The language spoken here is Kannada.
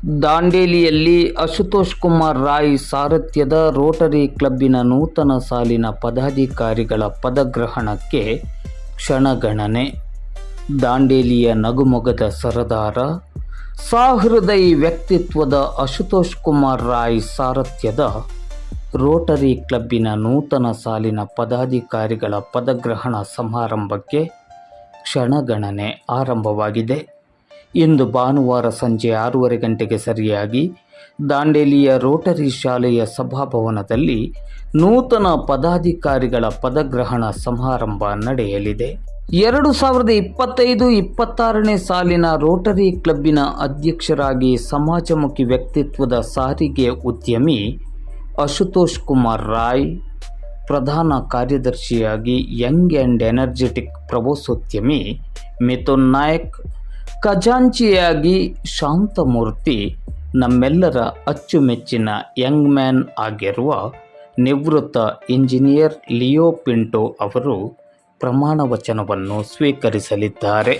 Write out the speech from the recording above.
ದಾಂಡೇಲಿಯಲ್ಲಿ ಅಶುತೋಷ್ ಕುಮಾರ್ ರಾಯ್ ಸಾರಥ್ಯದ ರೋಟರಿ ಕ್ಲಬ್ಬಿನ ನೂತನ ಸಾಲಿನ ಪದಾಧಿಕಾರಿಗಳ ಪದಗ್ರಹಣಕ್ಕೆ ಕ್ಷಣಗಣನೆ. ದಾಂಡೇಲಿಯ ನಗುಮೊಗದ ಸರದಾರ ಸಹೃದಯಿ ವ್ಯಕ್ತಿತ್ವದ ಅಶುತೋಷ್ ಕುಮಾರ್ ರಾಯ್ ಸಾರಥ್ಯದ ರೋಟರಿ ಕ್ಲಬ್ಬಿನ ನೂತನ ಸಾಲಿನ ಪದಾಧಿಕಾರಿಗಳ ಪದಗ್ರಹಣ ಸಮಾರಂಭಕ್ಕೆ ಕ್ಷಣಗಣನೆ ಆರಂಭವಾಗಿದೆ. ಇಂದು ಭಾನುವಾರ ಸಂಜೆ ಆರೂವರೆ ಗಂಟೆಗೆ ಸರಿಯಾಗಿ ದಾಂಡೇಲಿಯ ರೋಟರಿ ಶಾಲೆಯ ಸಭಾಭವನದಲ್ಲಿ ನೂತನ ಪದಾಧಿಕಾರಿಗಳ ಪದಗ್ರಹಣ ಸಮಾರಂಭ ನಡೆಯಲಿದೆ. ಎರಡು ಸಾವಿರದ ಇಪ್ಪತ್ತೈದು ಇಪ್ಪತ್ತಾರನೇ ಸಾಲಿನ ರೋಟರಿ ಕ್ಲಬ್ಬಿನ ಅಧ್ಯಕ್ಷರಾಗಿ ಸಮಾಜಮುಖಿ ವ್ಯಕ್ತಿತ್ವದ ಸಾರಿಗೆ ಉದ್ಯಮಿ ಅಶುತೋಷ್ ಕುಮಾರ್ ರಾಯ್, ಪ್ರಧಾನ ಕಾರ್ಯದರ್ಶಿಯಾಗಿ ಯಂಗ್ ಆ್ಯಂಡ್ ಎನರ್ಜೆಟಿಕ್ ಪ್ರವಾಸೋದ್ಯಮಿ ಮಿಥುನ್ ನಾಯಕ್ ಖಜಾಂಚಿಯಾಗಿ ಶಾಂತಮೂರ್ತಿ ನಮ್ಮೆಲ್ಲರ ಅಚ್ಚುಮೆಚ್ಚಿನ ಯಂಗ್ ಮ್ಯಾನ್ ಆಗಿರುವ ನಿವೃತ್ತ ಇಂಜಿನಿಯರ್ ಲಿಯೋ ಪಿಂಟೋ ಅವರು ಪ್ರಮಾಣ ವಚನವನ್ನು ಸ್ವೀಕರಿಸಲಿದ್ದಾರೆ.